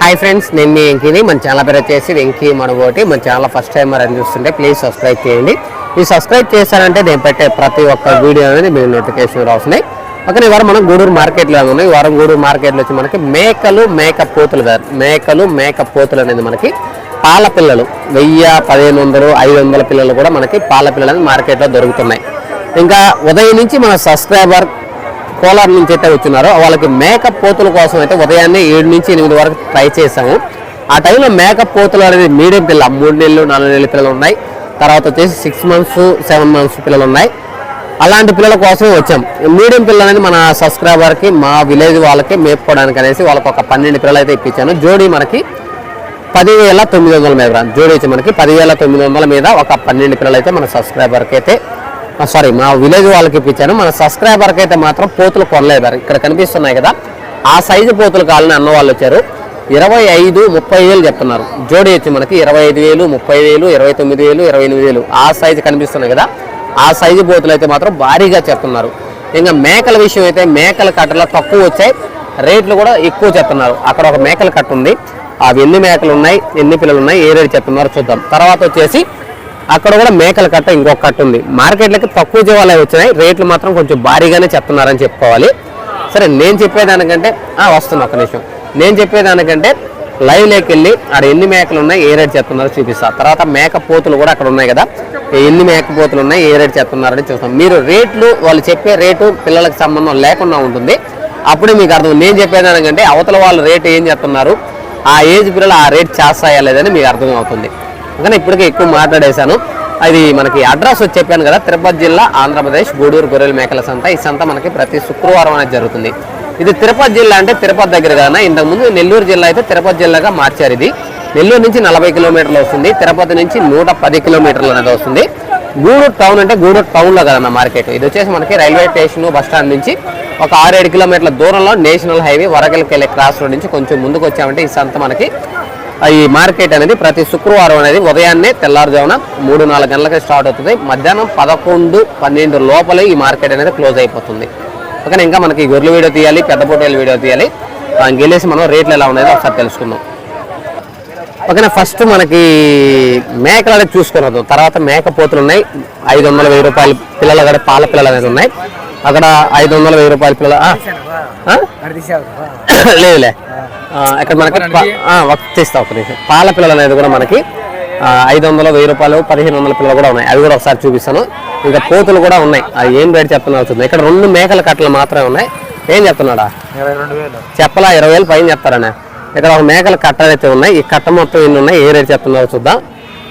Hi friends నేను మీ వెంకీని. మన channel పేరు వచ్చేసి వెంకీ మనగోటి మన ఛానల్ ఫస్ట్ టైం అని చూస్తుంటే ప్లీజ్ సబ్స్క్రైబ్ చేయండి. ఈ సబ్స్క్రైబ్ చేశారంటే నేను పెట్టే ప్రతి ఒక్క వీడియో అనేది మీకు నోటిఫికేషన్ వస్తున్నాయి. ఓకే ఈ వారం మనం గూడూరు మార్కెట్లో ఉన్నాయి ఈ వారం గూడూరు మార్కెట్లో వచ్చి మనకి మేకలు మేక పోతులు మేకలు మేక పోతులు అనేది మనకి పాల పిల్లలు. వెయ్యి పదిహేను వందలు ఐదు వందల పిల్లలు కూడా మనకి పాల పిల్లలు అనేది మార్కెట్లో దొరుకుతున్నాయి. ఇంకా ఉదయం నుంచి మన సబ్స్క్రైబర్ కోలార్ నుంచి అయితే వచ్చినారో వాళ్ళకి మేకప్ పోతుల కోసం అయితే ఉదయాన్నే ఏడు నుంచి ఎనిమిది వరకు ట్రై చేసాము ఆ టైంలో మేకప్ పోతులు అనేది మీడియం పిల్ల మూడు నెలలు నాలుగు నెలల పిల్లలు ఉన్నాయి. తర్వాత వచ్చేసి సిక్స్ మంత్స్ సెవెన్ మంత్స్ పిల్లలు ఉన్నాయి. అలాంటి పిల్లల కోసం వచ్చాం. మీడియం పిల్లలు అనేది మన సబ్స్క్రైబర్కి మా విలేజ్ వాళ్ళకి మేపుకోవడానికి అనేసి వాళ్ళకి ఒక పన్నెండు పిల్లలు అయితే ఇప్పించాను. జోడీ మనకి పదివేల తొమ్మిది వందల మీద జోడీ వచ్చి మనకి పదివేల తొమ్మిది వందల మీద ఒక పన్నెండు పిల్లలు అయితే మన సబ్స్క్రైబర్కి అయితే సారీ మా విలేజ్ వాళ్ళకి ఇప్పించాను. మన సబ్స్క్రైబర్కి అయితే మాత్రం పోతులు కొనలేదు ఇక్కడ కనిపిస్తున్నాయి కదా. ఆ సైజు పోతులు కావాలని అన్న వాళ్ళు వచ్చారు. ఇరవై ఐదు ముప్పై వేలు చెప్తున్నారు. జోడీ వచ్చి మనకి ఇరవై ఐదు వేలు ముప్పై వేలు ఇరవై తొమ్మిది వేలు ఇరవై ఎనిమిది వేలు. ఆ సైజు కనిపిస్తున్నాయి కదా. ఆ సైజు పోతులు అయితే మాత్రం భారీగా చెప్తున్నారు. ఇంకా మేకల విషయం అయితే మేకల కట్టలో తక్కువ వచ్చాయి. రేట్లు కూడా ఎక్కువ చెప్తున్నారు. అక్కడ ఒక మేకల కట్ట ఉంది. అవి ఎన్ని మేకలు ఉన్నాయి ఎన్ని పిల్లలు ఉన్నాయి ఏ రేటు చెప్తున్నారో చూద్దాం. తర్వాత వచ్చేసి అక్కడ కూడా మేకల కట్ట ఇంకొక కట్ట ఉంది. మార్కెట్లకి తక్కువ జీవాలే వచ్చినాయి. రేట్లు మాత్రం కొంచెం భారీగానే చెప్తున్నారని చెప్పుకోవాలి. సరే నేను చెప్పేదానికంటే ఆ, వస్తున్నా ఒక నిమిషం. నేను చెప్పేదానికంటే లైవ్ లేకి వెళ్ళి ఆడ ఎన్ని మేకలు ఉన్నాయి ఏ రేట్ చెప్తున్నారో చూపిస్తా. తర్వాత మేక పోతులు కూడా అక్కడ ఉన్నాయి కదా. ఎన్ని మేక పోతులు ఉన్నాయి ఏ రేట్ చెప్తున్నారని చూస్తాం. మీరు రేట్లు వాళ్ళు చెప్పే రేటు పిల్లలకు సంబంధం లేకుండా ఉంటుంది. అప్పుడే మీకు అర్థం నేను చెప్పేదానికంటే అవతల వాళ్ళు రేటు ఏం చెప్తున్నారు ఆ ఏజ్ పిల్లలు ఆ రేట్ చేస్తాయా లేదని మీకు అర్థం అవుతుంది కానీ ఇప్పటికే ఎక్కువ మాట్లాడేశాను. అది మనకి అడ్రస్ వచ్చి చెప్పాను కదా తిరుపతి జిల్లా ఆంధ్రప్రదేశ్ గూడూరు గొర్రెల మేకల సంత. ఈ సంత మనకి ప్రతి శుక్రవారం అనేది జరుగుతుంది. ఇది తిరుపతి జిల్లా అంటే తిరుపతి దగ్గర కదా ఇంతకుముందు నెల్లూరు జిల్లా అయితే తిరుపతి జిల్లాగా మార్చారు ఇది. నెల్లూరు నుంచి నలభై కిలోమీటర్లు వస్తుంది తిరుపతి నుంచి నూట పది కిలోమీటర్లు అనేది వస్తుంది. గూడూరు టౌన్ అంటే గూడూరు టౌన్లో కదన్న మార్కెట్. ఇది వచ్చేసి మనకి రైల్వే స్టేషన్ బస్ స్టాండ్ నుంచి ఒక ఆరేడు కిలోమీటర్ల దూరంలో నేషనల్ హైవే వరగల్కి వెళ్ళే క్రాస్ రోడ్ నుంచి కొంచెం ముందుకు వచ్చామంటే ఈ సంత మనకి ఈ మార్కెట్ అనేది ప్రతి శుక్రవారం అనేది ఉదయాన్నే తెల్లారుజామున మూడు నాలుగు గంటలకి స్టార్ట్ అవుతుంది. మధ్యాహ్నం పదకొండు పన్నెండు లోపలే ఈ మార్కెట్ అనేది క్లోజ్ అయిపోతుంది. ఓకే ఇంకా మనకి గొర్రెల వీడియో తీయాలి పెద్ద పొట్టేల వీడియో తీయాలి. ఆ, గెలేసి మనం రేట్లు ఎలా ఉన్నాయో ఒకసారి తెలుసుకుందాం. ఓకేనా? ఫస్ట్ మనకి మేకలు అనేది చూసుకొని వద్దాం తర్వాత మేక పోతులు ఉన్నాయి. ఐదు వందల వెయ్యి రూపాయల పిల్లలు అక్కడ పాల పిల్లలు అనేది ఉన్నాయి. అక్కడ ఐదు వందల వెయ్యి రూపాయల పిల్లలు? లేదులే. ఇక్కడ మనకి ప- ఆ, ఒక నిమిషం. పాల పిల్లలు అనేది కూడా మనకి ఐదు వందలు వెయ్యి రూపాయలు పదిహేను వందల పిల్లలు కూడా ఉన్నాయి. అవి కూడా ఒకసారి చూపిస్తాను. ఇంకా పోతులు కూడా ఉన్నాయి. అవి ఏం రేట్ చెప్తున్నా అవుతుంది ఇక్కడ రెండు మేకల కట్టలు మాత్రమే ఉన్నాయి. ఏం చెప్తున్నాడా? చెప్పలా ఇరవై వేలు పైన చెప్తారనే. ఇక్కడ ఒక మేకల కట్టలు అయితే ఉన్నాయి. ఈ కట్ట మొత్తం ఎన్ని ఉన్నాయి? ఏ రేట్ చెప్తున్నారో చూద్దాం.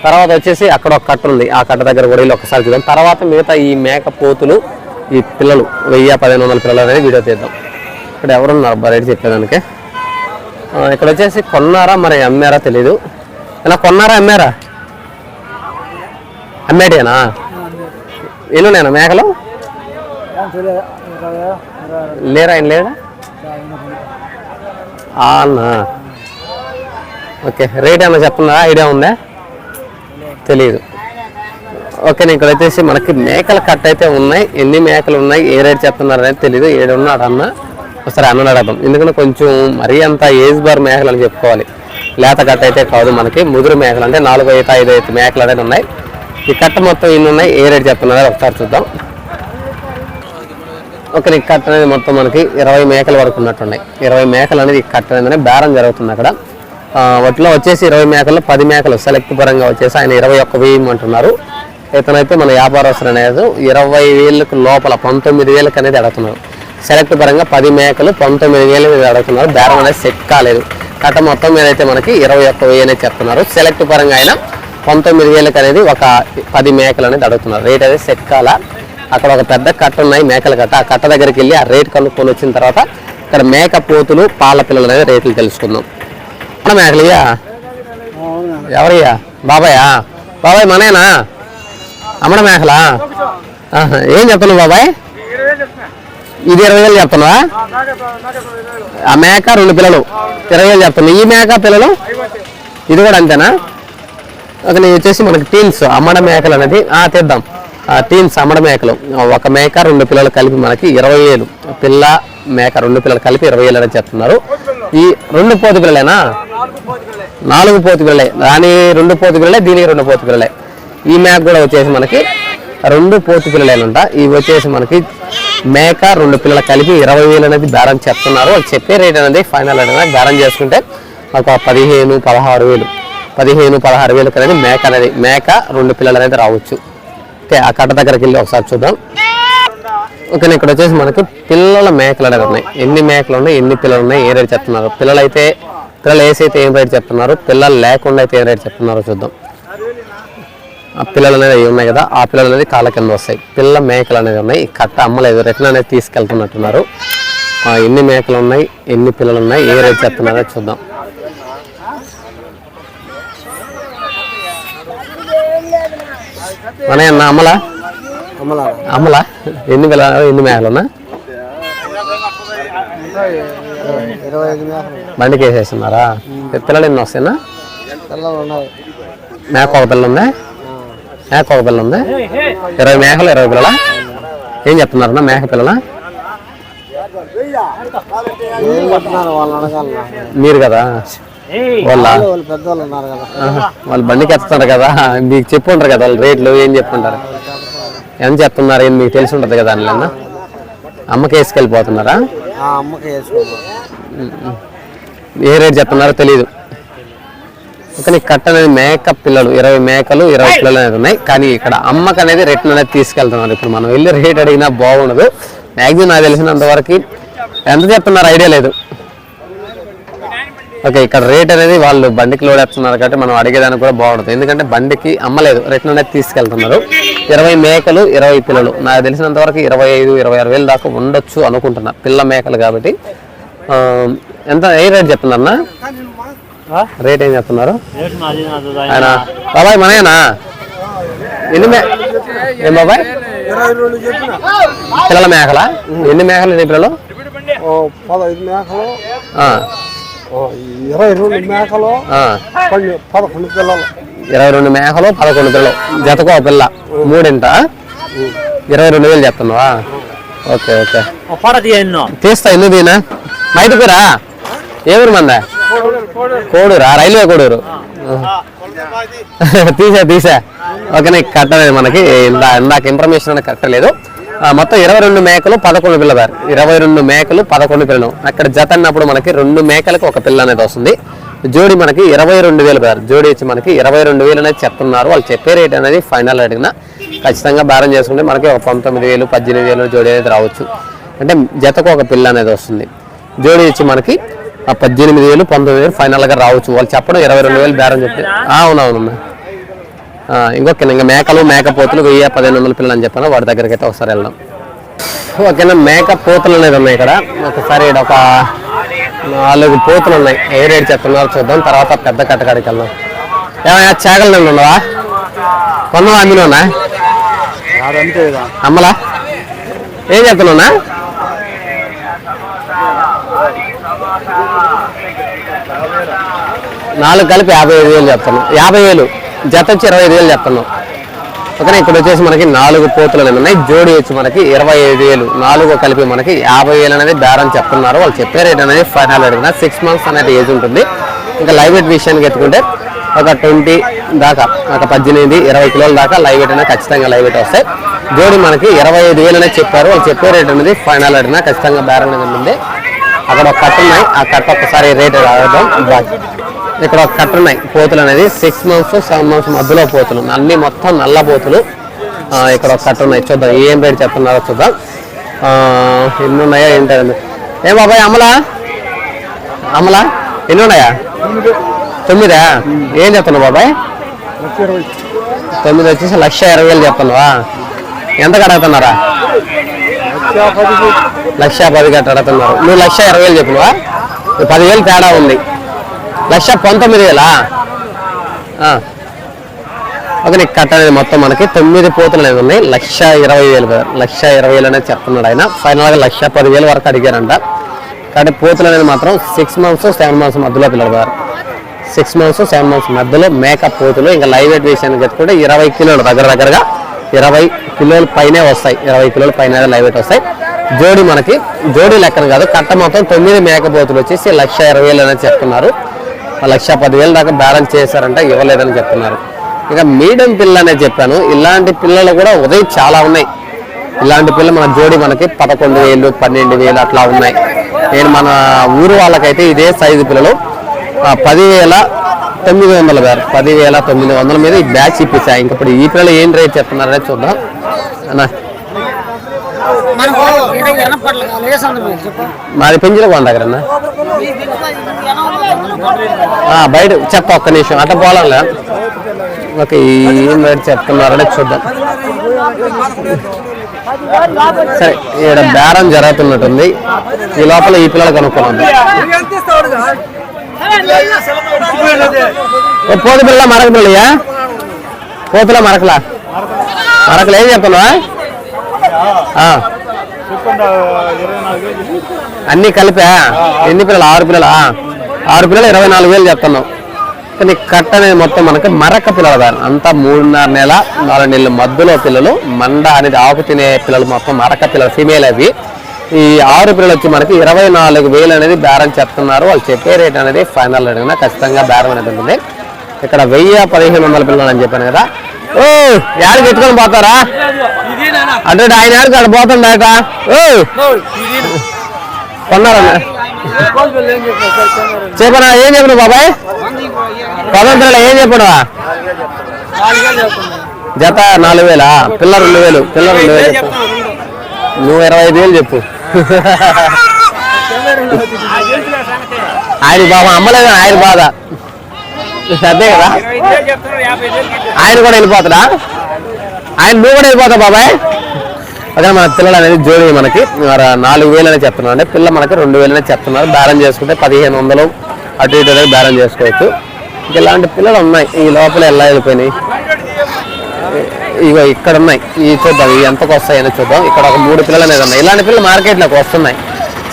తర్వాత వచ్చేసి అక్కడ ఒక కట్ట ఉంది. ఆ కట్ట దగ్గర కూడా వెళ్ళి ఒకసారి చూద్దాం. తర్వాత మిగతా ఈ మేక పోతులు ఈ పిల్లలు వెయ్యి పదిహేను వందల పిల్లలు అనేది వీడియో తీద్దాం. ఇక్కడ ఎవరున్నారు? అబ్బా రేట్ చెప్పేదానికి. ఇక్కడ వచ్చేసి కొన్నారా? మరి అమ్మారా తెలీదు. ఇలా కొన్నారా అమ్మారా? అమ్మేటేనా ఎల్లునేనా మేకలు? లేరా ఆయన లేడా? ఆ అన్నా ఓకే రేట్ ఏమన్నా చెప్తున్నా ఐడియా ఉందా? తెలియదు ఓకే నేను ఇక్కడ వచ్చేసి మనకి మేకల కట్ అయితే ఉన్నాయి. ఎన్ని మేకలు ఉన్నాయి? ఏ రేట్ చెప్తున్నారు అనేది తెలియదు ఏడు ఉన్నాడు అన్న ఒకసారి అన్న అడగదాం ఎందుకంటే కొంచెం మరీ అంత ఏజ్ బార్ మేకలు అని చెప్పుకోవాలి. లేత కట్ట అయితే కాదు మనకి ముదురు మేకలు అంటే నాలుగు ఐదు ఐదు ఐదు మేకలు అనేది ఉన్నాయి. ఈ కట్ట మొత్తం ఇన్ని ఉన్నాయి? ఏ రేట్ చెప్తున్నారో? ఒకసారి చూద్దాం. ఒక ఈ కట్ట అనేది మొత్తం మనకి ఇరవై మేకల వరకు ఉన్నట్టున్నాయి. ఇరవై మేకలు అనేది ఈ కట్ట అనేది బేరం జరుగుతుంది అక్కడ. వాటిలో వచ్చేసి ఇరవై మేకలు పది మేకలు సెలెక్ట్ పరంగా వచ్చేసి ఆయన ఇరవై ఒక్క వెయ్యి అంటున్నారు ఇతనైతే మన వ్యాపారస్తులు అనేది ఇరవై వేలకు లోపల పంతొమ్మిది వేలకు అనేది అడుగుతున్నారు సెలెక్ట్ పరంగా పది మేకలు పంతొమ్మిది వేలు మీద అడుగుతున్నారు. బేరం అనేది సెట్ కాలేదు. కట్ట మొత్తం మీద అయితే మనకి ఇరవై ఒక్క వెయ్యి అనేది చెప్తున్నారు. సెలెక్ట్ పరంగా అయినా పంతొమ్మిది వేలకు అనేది ఒక పది మేకలు అనేది అడుగుతున్నారు. రేట్ అనేది సెట్ కాల? అక్కడ ఒక పెద్ద కట్ట ఉన్నాయి మేకల కట్ట. ఆ కట్ట దగ్గరికి వెళ్ళి ఆ రేట్ కనుక్కొని వచ్చిన తర్వాత ఇక్కడ మేక పోతులు పాల పిల్లలు అనేది రేట్లు తెలుసుకుందాం. మన మేకలియా? ఎవరయ్యా? బాబాయా? బాబాయ్ మనేనా? అమ్మడ మేకలా? ఆహా, ఏం చెప్తున్నావు బాబాయ్? ఇది ఇరవై వేలు చెప్తున్నావా? ఆ మేక రెండు పిల్లలు. ఇరవై వేలు చెప్తున్నా. ఈ మేక పిల్లలు? ఇది కూడా అంతేనా? ఒక నేను వచ్చేసి మనకి టీన్స్ అమ్మడ మేకలు అనేది. ఆ తెద్దాం. ఆ టీన్స్ అమ్మడ మేకలు. ఒక మేక రెండు పిల్లలు కలిపి మనకి ఇరవై వేలు. పిల్ల మేక రెండు పిల్లలు కలిపి ఇరవై వేలు అని చెప్తున్నారు. ఈ రెండు పోతు పిల్లలేనా? నాలుగు పోతు పిల్లలే. దాని రెండు పోతు పిల్లలే దీనికి రెండు పోతు పిల్లలే. ఈ మేక కూడా వచ్చేసి మనకి రెండు పోతు పిల్లలేనంట ఇవి వచ్చేసి మనకి మేక రెండు పిల్లలు కలిపి ఇరవై వేలు అనేది బేరం చెప్తున్నారు. చెప్పే రేట్ అనేది ఫైనల్ అనేది బేరం చేసుకుంటే ఒక పదిహేను పదహారు వేలు. పదిహేను పదహారు వేలకు అనేది మేక అనేది మేక రెండు పిల్లలు అనేది రావచ్చు. ఓకే ఆ కట్ట దగ్గరికి వెళ్ళి ఒకసారి చూద్దాం. ఓకే ఇక్కడ వచ్చేసి మనకి పిల్లల మేకలు అనేది ఉన్నాయి. ఎన్ని మేకలు ఉన్నాయి ఎన్ని పిల్లలు ఉన్నాయి ఏ రేట్ చెప్తున్నారు? పిల్లలు అయితే పిల్లలు వేసి అయితే ఏం రేట్ చెప్తున్నారు? పిల్లలు లేకుండా అయితే ఏం రేట్ చెప్తున్నారో చూద్దాం. పిల్లలు అనేది అవి ఉన్నాయి కదా ఆ పిల్లలు అనేది కాళ్ళ కింద వస్తాయి. పిల్ల మేకలు అనేది ఉన్నాయి. కట్ట అమ్మలేదు రిటర్న్ అనేది తీసుకెళ్తున్నట్టున్నారు. ఎన్ని మేకలు ఉన్నాయి ఎన్ని పిల్లలు ఉన్నాయి ఏ రేట్ చెప్తున్నారో చూద్దాం. మన అన్న అమ్మలా? అమలా అమ్మలా? ఎన్ని పిల్లలు ఎన్ని మేకలున్నా బండికి వేసేస్తున్నారా పిల్లలు ఎన్ని వస్తాయినా పిల్లలు ఉన్నాయి మేక ఒక పిల్ల ఉందా? మేక ఒక పిల్ల ఉంది. ఇరవై మేకలు ఇరవై పిల్లల? ఏం చెప్తున్నారన్నా మేక పిల్లల? మీరు కదా? వాళ్ళ? వాళ్ళు బండికి ఎత్తున్నారు కదా. మీకు చెప్పి ఉంటారు కదా వాళ్ళు రేట్లు ఏం చెప్పుంటారు ఎంత చెప్తున్నారు? ఏం మీకు తెలిసి ఉంటుంది కదా అందులో అమ్మకి వేసుకెళ్ళిపోతున్నారా ఏ రేట్ చెప్తున్నారో తెలియదు కానీ కట్ట అనేది మేక పిల్లలు ఇరవై మేకలు ఇరవై పిల్లలు అనేది ఉన్నాయి. కానీ ఇక్కడ అమ్మక అనేది రేట్ అనేది తీసుకెళ్తున్నారు. ఇప్పుడు మనం వెళ్ళి రేట్ అడిగినా బాగుండదు. మ్యాక్సిమం నాకు తెలిసినంత వరకు ఎంత చెప్తున్నారు? ఐడియా లేదు. ఓకే ఇక్కడ రేట్ అనేది వాళ్ళు బండికి లోడ్ వేస్తున్నారు కాబట్టి మనం అడిగేదానికి కూడా బాగుంటుంది. ఎందుకంటే బండికి అమ్మలేదు రిటర్న్ అనేది తీసుకెళ్తున్నారు. ఇరవై మేకలు ఇరవై పిల్లలు. నాకు తెలిసినంత వరకు ఇరవై ఐదు ఇరవై ఆరు వేలు దాకా ఉండొచ్చు అనుకుంటున్నా. పిల్ల మేకలు కాబట్టి. ఎంత ఏ రేట్ చెప్తున్నారన్నా? రేట్ ఏం చెప్తున్నారు? ఆయన బాబాయ్ మనయేనా? ఎన్ని మే ఏం బాబాయ్? పిల్లల మేకలా? ఎన్ని మేకలు ఎన్ని పిల్లలు? పదహైదు మేకలు. ఇరవై రెండు మేకలు. పదకొండు పిల్లలు. ఇరవై రెండు మేకలు పదకొండు పిల్లలు. జతకు ఒక పిల్ల. మూడింట? ఇరవై రెండు వేలు చెప్తున్నావా? Okay okay. తీస్తా ఎందుకు దీనా బయటకురా ఏ ఊరు మంద? కోడూరా రైల్వే కోడూరు. తీసా తీసా. ఓకే కట్టలేదు మనకి. ఇందా ఇందాక ఇన్ఫర్మేషన్ అనేది కట్టలేదు ఆ, మొత్తం ఇరవై రెండు మేకలు పదకొండు పిల్ల బార్ ఇరవై రెండు మేకలు పదకొండు పిల్లలు. అక్కడ జత అన్నప్పుడు మనకి రెండు మేకలకు ఒక పిల్ల అనేది వస్తుంది. జోడి మనకి ఇరవై రెండు వేలు బారు జోడి వచ్చి మనకి ఇరవై రెండు వేలు అనేది చెప్తున్నారు. వాళ్ళు చెప్పే రేట్ అనేది ఫైనల్ అడిగిన ఖచ్చితంగా బేరం చేసుకుంటే మనకి ఒక పంతొమ్మిది వేలు పద్దెనిమిది వేలు జోడి అనేది రావచ్చు. అంటే జతకు ఒక పిల్ల అనేది వస్తుంది. జోడి వచ్చి మనకి ఆ పద్దెనిమిది వేలు పంతొమ్మిది వేలు ఫైనల్గా రావచ్చు. వాళ్ళు చెప్పడం ఇరవై రెండు వేలు బేరం చెప్పి ఆ, అవునవునమ్మా ఆ, ఇంకొక ఇంకా మేకలు మేకపోతులు వెయ్యి పదిహేను వందల పిల్లలు అని చెప్పాను. వాడి దగ్గరికి అయితే ఒకసారి వెళ్దాం. ఓకేనా మేక పోతులు అనేది ఉన్నాయి ఇక్కడ. ఒకసారి ఒక నాలుగు పోతులు ఉన్నాయి. ఏ రేట్ చెప్తున్నారు చూద్దాం. తర్వాత పెద్ద కట్టకాడికి వెళ్దాం. ఏమయ్యా చేగలు నేను ఉన్నావా? కొన్నవా ఇదా. అమ్మలా? ఏం చెప్తున్నా నాలుగు కలిపి యాభై ఐదు వేలు చెప్తాను యాభై వేలు. జత వచ్చి ఇరవై ఐదు వేలు చెప్తున్నాం. ఓకేనా? ఇక్కడ వచ్చేసి మనకి నాలుగు పోతులు అనేవి ఉన్నాయి. జోడి వచ్చి మనకి ఇరవై ఐదు వేలు. నాలుగు కలిపి మనకి యాభై వేలు అనేది బేరం చెప్తున్నారు. వాళ్ళు చెప్పే రేట్ అనేది ఫైనల్ అడిగిన సిక్స్ మంత్స్ అనేది ఏజ్ ఉంటుంది. ఇంకా లైవ్ వెయిట్ విషయానికి ఎత్తుకుంటే ఒక ట్వంటీ దాకా ఒక పద్దెనిమిది ఇరవై కిలోల దాకా లైవ్ వెయిట్ అనేది ఖచ్చితంగా లైవ్ వెయిట్ వస్తాయి. జోడి మనకి ఇరవై ఐదు వేలు అనేది చెప్పారు. వాళ్ళు చెప్పే రేట్ అనేది ఫైనల్ అడిగినా ఖచ్చితంగా బేరం అనేది ఉంటుంది అక్కడ ఒక కట్ట ఉన్నాయి. ఆ కట్ట ఒకసారి రేట్ రావడం బాయ్. ఇక్కడ ఒక కట్ట ఉన్నాయి. పోతులు అనేది సిక్స్ మంత్స్ సెవెన్ మంత్స్ మధ్యలో పోతులు. అన్ని మొత్తం నల్ల పోతులు. ఇక్కడ ఒక కట్ట ఉన్నాయి. చూద్దాం ఏం రేట్ చెప్తున్నారో చూద్దాం. ఎన్ని ఉన్నాయా ఏంటండి ఏం బాబాయ్ అమలా? అమలా? ఎన్ని ఉన్నాయా? తొమ్మిదా? ఏం చెప్తున్నావు బాబాయ్? తొమ్మిది వచ్చేసి లక్ష ఇరవై వేలు చెప్తున్నావా? ఎంత కడుగుతున్నారా? లక్ష పది గట్ట అడుగుతున్నారు నువ్వు లక్ష ఇరవై వేలు చెప్పినవా? పదివేలు తేడా ఉంది. లక్ష పంతొమ్మిది వేలా. ఆ. ఒక నీకు కట్ట అనేది మొత్తం మనకి తొమ్మిది పోతులు అనేవి ఉన్నాయి. లక్ష ఇరవై వేలు లక్ష ఇరవై వేలు అనేది చెప్తున్నాడు ఆయన. ఫైనల్గా లక్ష పదివేలు వరకు అడిగారంట. కానీ పోతులు అనేది మాత్రం సిక్స్ మంత్స్ సెవెన్ మంత్స్ మధ్యలో పిల్లలు గారు సిక్స్ మంత్స్ సెవెన్ మంత్స్ మధ్యలో మేకప్ పోతులు. ఇంకా లైవ్ వెయిట్ విషయానికి ఎత్తుకుంటే ఇరవై కిలోలు దగ్గర దగ్గరగా ఇరవై కిలోల పైనే వస్తాయి. ఇరవై కిలోల పైన లైవ్ వెయిట్ వస్తాయి. జోడి మనకి జోడి లెక్కన కాదు. కట్ట మొత్తం తొమ్మిది మేకపోతులు వచ్చేసి లక్ష ఇరవై వేలు అనేది చెప్తున్నారు. లక్ష పదివేల దాకా బ్యాలెన్స్ చేశారంటే ఇవ్వలేదని చెప్తున్నారు. ఇక మీడియం పిల్ల అనే చెప్పాను ఇలాంటి పిల్లలు కూడా ఉదయం చాలా ఉన్నాయి. ఇలాంటి పిల్ల మన జోడి మనకి పదకొండు వేలు పన్నెండు వేలు అట్లా ఉన్నాయి. నేను మన ఊరు వాళ్ళకైతే ఇదే సైజు పిల్లలు. పదివేల తొమ్మిది వందల గారు పదివేల తొమ్మిది వందల మీద ఈ బ్యాచ్ ఇప్పించా ఇంకప్పుడు ఈ పిల్లలు ఏం రేట్ చెప్తున్నారనే చూద్దాం. అన్నా మనకు ఇక్కడ ఎనపట్ల కావాలి ఏ సందర్భం ఇది చెప్పు మాది పెంచిన కొండ దగ్గర బయట చెప్ప ఒక్క నిమిషం. అట్ట పోలంలే. ఓకే ఏం రేట్ చెప్తున్నారనే చూద్దాం. సరే ఇక్కడ బేరం జరుగుతున్నట్టుంది. ఈ లోపల ఈ పిల్లలు కనుక్కున్నాం ఓ పోతు పిల్ల మరక పిల్లయా? పోతుల మరకలా? మరకలు ఏం చెప్తున్నావా? అన్ని కలిపా? ఎన్ని పిల్లలు? ఆరు పిల్లలు? ఆరు పిల్లలు ఇరవై నాలుగు వేలు చెప్తున్నాం కానీ కట్ట అనేది మొత్తం మనకి మరక పిల్లలు దాని అంతా మూడున్నర నెల నాలుగు నెలల మధ్యలో పిల్లలు మండ అనేది ఆకు తినే పిల్లలు మొత్తం మరక పిల్లలు ఫీమేల్ అవి. ఈ ఆరు పిల్లలు వచ్చి మనకి ఇరవై నాలుగు వేలు అనేది బేరం చెప్తున్నారు. వాళ్ళు చెప్పే రేట్ అనేది ఫైనల్ అడిగిన ఖచ్చితంగా బేరం అనేది ఉంటుంది. ఇక్కడ వెయ్యి పదిహేను వందల పిల్లలు అని చెప్పాను కదా. ఓ యాడికి ఎత్తుకొని పోతారా? అంటే ఆయన యాడికి అక్కడ పోతుండట ఓ కొన్నారన్న చెప్పనా ఏం చెప్పను బాబాయ్? పదంతరాలు ఏం చెప్పను జత నాలుగు వేలా? పిల్ల రెండు వేలు పిల్ల రెండు వేలు చెప్పు. నువ్వు ఇరవై ఐదు వేలు చెప్పు. ఆయన బాబా అమ్మలేదు ఆయన బాధ. అదే కదా? ఆయన కూడా వెళ్ళిపోతాడా? ఆయన నువ్వు కూడా వెళ్ళిపోతావు బాబాయ్? అదే మన పిల్లలు అనేది జోడి మనకి. మరి నాలుగు వేలు అనేది చెప్తున్నారు. అంటే పిల్ల మనకి రెండు వేలు అనేది చెప్తున్నారు. బేరం చేసుకుంటే పదిహేను వందలు అటు ఇటు అనేది బేరం చేసుకోవచ్చు. ఇంకా ఇలాంటి పిల్లలు ఉన్నాయి. ఈ లోపల ఎలా వెళ్ళిపోయినాయి? ఇగో ఇక్కడ ఉన్నాయి. ఈ చూద్దాం. ఇవి ఎంతకు వస్తాయని చూద్దాం. ఇక్కడ ఒక మూడు పిల్లలు అనేది ఉన్నాయి. ఇలాంటి పిల్లలు మార్కెట్లోకి వస్తున్నాయి.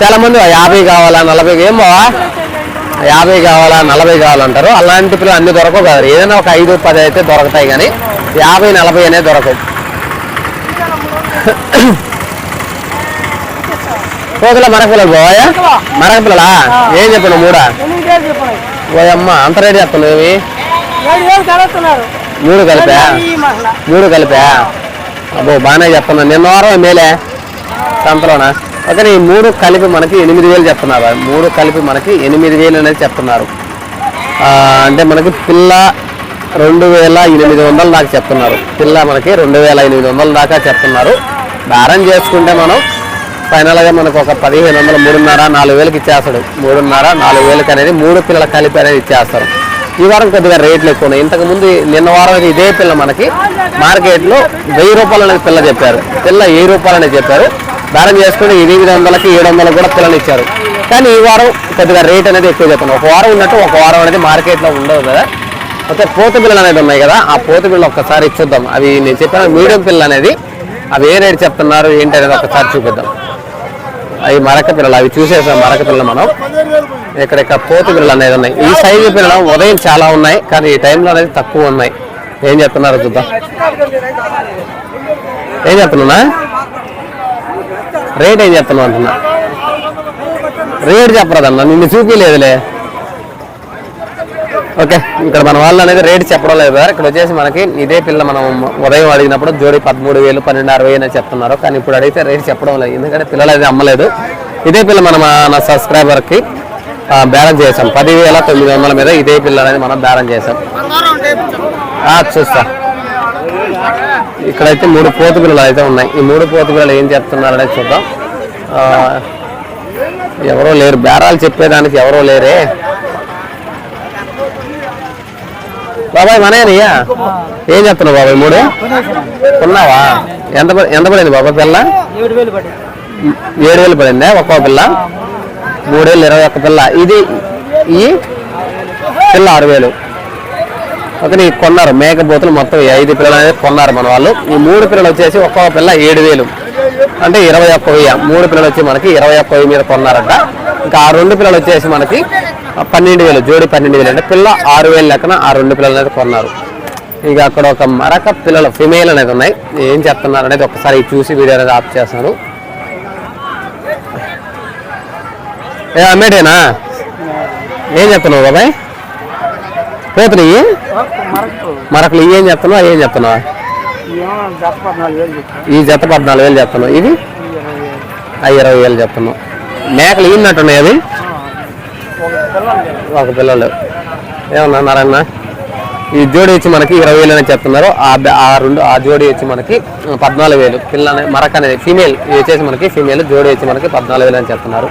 చాలా మంది యాభై కావాలా? నలభై? ఏం బావా? యాభై కావాలా నలభై కావాలంటారు అలాంటి పిల్లలు అన్ని దొరకవు కదా. ఏదైనా ఒక ఐదు పది అయితే దొరుకుతాయి కానీ యాభై నలభై అనేది దొరకవు. కోతుల మరక పిల్లలు పోయా మరక పిల్లలా ఏం చెప్పను మూడా? ఓయమ్మ అంత రేటు చెప్తున్నావు ఇవి మూడు కలిపా? మూడు కలిపా? అబ్బో బాగానే చెప్తున్నా నిన్న వారం మేలే? సంతలోనా? ఓకే ఈ మూడు కలిపి మనకి ఎనిమిది వేలు చెప్తున్నారు. మూడు కలిపి మనకి ఎనిమిది వేలు అనేది చెప్తున్నారు. అంటే మనకి పిల్ల రెండు వేల ఎనిమిది వందల దాకా చెప్తున్నారు. పిల్ల మనకి రెండు వేల ఎనిమిది వందల దాకా చెప్తున్నారు. దారం చేసుకుంటే మనం ఫైనల్గా మనకు ఒక పదిహేను వందల మూడున్నర నాలుగు వేలకి ఇచ్చేస్తాడు. మూడున్నర నాలుగు వేలకి అనేది మూడు పిల్లల కలిపి అనేది ఇచ్చేస్తారు. ఈ వారం కొద్దిగా రేట్లు ఎక్కువ ఉన్నాయి. ఇంతకుముందు నిన్న వారం ఇదే పిల్ల మనకి మార్కెట్లో వెయ్యి రూపాయలు అనేది పిల్ల చెప్పారు. పిల్ల వెయ్యి రూపాయలు అనేది చెప్పారు. దారం చేసుకుని ఎనిమిది వందలకి ఏడు వందలకు కూడా పిల్లలు ఇచ్చారు. కానీ ఈ వారం కొద్దిగా రేట్ అనేది ఎక్కువ చెప్తున్నాం. ఒక వారం ఉన్నట్టు ఒక వారం అనేది మార్కెట్లో ఉండదు కదా. అయితే పోత పిల్లలు అనేది ఉన్నాయి కదా ఆ పోత పిల్లలు ఒక్కసారి చూద్దాం. అవి నేను చెప్పిన మీడియం పిల్లలు అనేది అవి ఏ రేట్ చెప్తున్నారు ఏంటి అనేది ఒకసారి చూపిద్దాం. అవి మరక పిల్లలు అవి చూసేసాం మరక పిల్లలు మనం. ఇక్కడ ఇక్కడ పోతు పిల్లలు అనేది ఉన్నాయి. ఈ సైజు పిల్లలు ఉదయం చాలా ఉన్నాయి కానీ ఈ టైంలో అనేది తక్కువ ఉన్నాయి. ఏం చెప్తున్నారు చూద్దాం. ఏం చెప్తున్నా రేట్ ఏం చెప్తున్నావు అంటున్నా? రేట్ చెప్పరాదన్న నిన్ను చూపించలేదులే ఓకే ఇక్కడ మన వాళ్ళు అనేది రేట్ చెప్పడం లేదు. ఇక్కడ వచ్చేసి మనకి ఇదే పిల్ల మనం ఉదయం అడిగినప్పుడు జోడి పదమూడు వేలు పన్నెండు అరవై అని చెప్తున్నారు. కానీ ఇప్పుడు అడిగితే రేట్ చెప్పడం లేదు. ఎందుకంటే పిల్లలు అయితే అమ్మలేదు. ఇదే పిల్ల మనం మన సబ్స్క్రైబర్కి బ్యాలెన్స్ చేసాం పదివేల తొమ్మిది వందల మీద ఇదే పిల్ల అనేది మనం బ్యాలెన్స్ చేసాం చూస్తా. ఇక్కడైతే మూడు పోతు పిల్లలు అయితే ఉన్నాయి. ఈ మూడు పోతు పిల్లలు ఏం చెప్తున్నారు అనేది చూద్దాం ఎవరో లేరు. బేరాలు చెప్పేదానికి ఎవరో లేరే. బాబాయ్ మనయ్యా ఏం చెప్తున్నావు బాబాయ్ మూడు? ఉన్నావా ఎంత ఎంత పడింది బాబాయ్ పిల్ల? ఏడు వేలు పడి ఏడు వేలు పడిందా ఒక్కో పిల్ల? మూడేళ్ళు ఇరవై ఒక్క పిల్ల. ఇది ఈ పిల్ల ఆరు వేలు. ఒక నీ కొన్నారు మేకపోతులు మొత్తం ఐదు పిల్లలు అనేది కొన్నారు మన వాళ్ళు. ఈ మూడు పిల్లలు వచ్చేసి ఒక్కొక్క పిల్ల ఏడు వేలు అంటే ఇరవై ఒక్క వెయ్యి. మూడు పిల్లలు వచ్చి మనకి ఇరవై ఒక్క వెయ్యి మీద కొన్నారంట. ఇంకా ఆ రెండు పిల్లలు వచ్చేసి మనకి పన్నెండు వేలు జోడి పన్నెండు వేలు. అంటే పిల్ల ఆరు వేలు లెక్కన ఆ రెండు పిల్లలు అనేది కొన్నారు. ఇక అక్కడ ఒక మరక పిల్లలు ఫిమేల్ అనేది ఉన్నాయి. ఏం చెప్తున్నారు అనేది ఒకసారి చూసి వీడియో అనేది ఆఫ్ చేస్తాను. ఏ అమ్మేటేనా? ఏం చెప్తున్నావు బాబాయ్? పోతున్నాయి? మరకు ఇవి ఏం చెప్తున్నావు? ఏం చెప్తున్నావు? ఈ జత పద్నాలుగు వేలు చెప్తున్నావు. ఇది? ఆ ఇరవై వేలు చెప్తున్నావు. మేకలు ఈనట్టున్నాయి అవి? ఒక పిల్లలు. ఏమన్నా నారాయణ? ఈ జోడి వచ్చి మనకి ఇరవై వేలు అని చెప్తున్నారు. ఆ ఆ రెండు ఆ జోడి వచ్చి మనకి పద్నాలుగు వేలు. పిల్ల మరక అనేది ఫీమేల్ ఇది వచ్చేసి మనకి ఫీమేల్ జోడి వచ్చి మనకి పద్నాలుగు వేలు అని చెప్తున్నారు.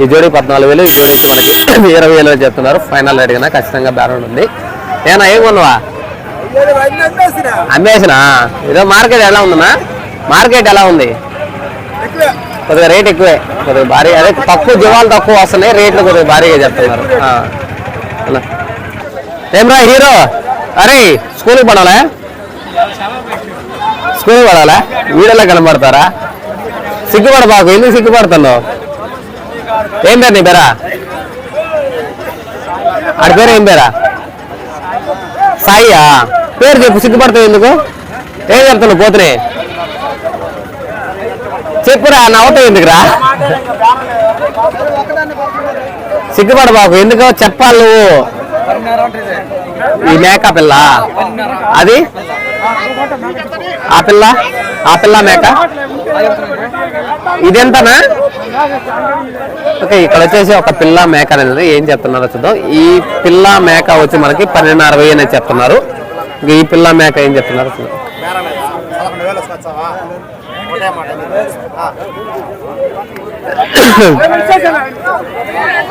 ఈ జోడి పద్నాలుగు వేలు ఈ జోడి వచ్చి మనకి ఇరవై వేలు చెప్తున్నారు. ఫైనల్ రేట్ ఖచ్చితంగా బేరం ఉంది. ఏనా ఏం కొన్నావా? అమ్మేసినా? ఇదో మార్కెట్ ఎలా ఉందన్నా? మార్కెట్ ఎలా ఉంది? కొద్దిగా రేట్ ఎక్కువే. కొద్దిగా భారీ అదే తక్కువ జీవాలు తక్కువ వస్తున్నాయి రేట్లు కొద్దిగా భారీగా చెప్తున్నారు. ఏమ్రా హీరో? అరే స్కూల్కి పడాలా? స్కూల్కి పడాలా? వీడియోలో కనబడతారా? సిగ్గుపడ బాకు ఎందుకు సిగ్గుపడుతున్నావు? ఏం పేరు నీ పేరా? ఆడి పేరు ఏం పేరా? సాయియా పేరు చెప్పు సిగ్గుపడతావు ఎందుకు? ఏం చెప్తున్నావు పోతునే? చెప్పురా నవ్వుతావు ఎందుకురా? సిగ్గుపడ బాబు ఎందుకో చెప్పాలి నువ్వు. ఈ మేక పిల్ల. అది? ఆ పిల్ల? ఆ పిల్ల మేక? ఇదెంతనా? ఓకే ఇక్కడ వచ్చేసి ఒక పిల్ల మేక అనేది ఏం చెప్తున్నారో చూద్దాం. ఈ పిల్ల మేక వచ్చి మనకి పన్నెండు అరవై అనేది చెప్తున్నారు. ఈ పిల్ల మేక ఏం చెప్తున్నారు చూద్దాం.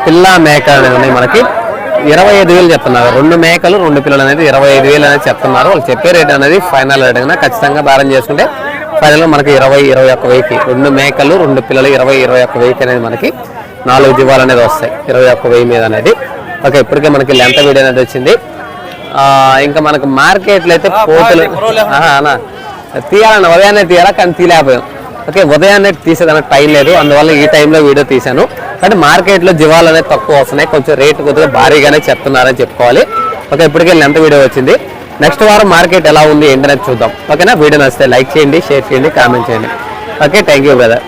పిల్ల మేక అనేది మనకి ఇరవై ఐదు వేలు చెప్తున్నారు. రెండు మేకలు రెండు పిల్లలు అనేది ఇరవై ఐదు వేలు అనేది చెప్తున్నారు. వాళ్ళు చెప్పే రేట్ అనేది ఫైనల్ రేట్ కన్నా ఖచ్చితంగా బేరం చేసుకుంటే ఫైనల్ మనకి ఇరవై ఇరవై ఒక్క వెయ్యికి రెండు మేకలు రెండు పిల్లలు ఇరవై ఇరవై ఒక్క వెయ్యికి అనేది మనకి నాలుగు జీవాలు అనేది వస్తాయి. ఇరవై ఒక్క వెయ్యి మీద అనేది. ఓకే ఇప్పటికే మనకి లెంత వీడియో అనేది వచ్చింది. ఇంకా మనకు మార్కెట్లో అయితే పోతులు తీయాలన్న ఉదయాన్నే తీయాలా కానీ తీయలేకపోయాం. ఓకే ఉదయాన్నే తీసేదానికి టైం లేదు. అందువల్ల ఈ టైంలో వీడియో తీశాను. కానీ మార్కెట్లో జీవాలు అనేది తక్కువ వస్తున్నాయి. కొంచెం రేటు కొద్దిగా భారీగానే చెప్తున్నారని చెప్పుకోవాలి. ఓకే ఇప్పటికే ఎంత వీడియో వచ్చింది. నెక్స్ట్ వారం మార్కెట్ ఎలా ఉంది ఏంటనేది చూద్దాం. ఓకేనా? వీడియో నచ్చితే లైక్ చేయండి షేర్ చేయండి కామెంట్ చేయండి. Okay thank you brother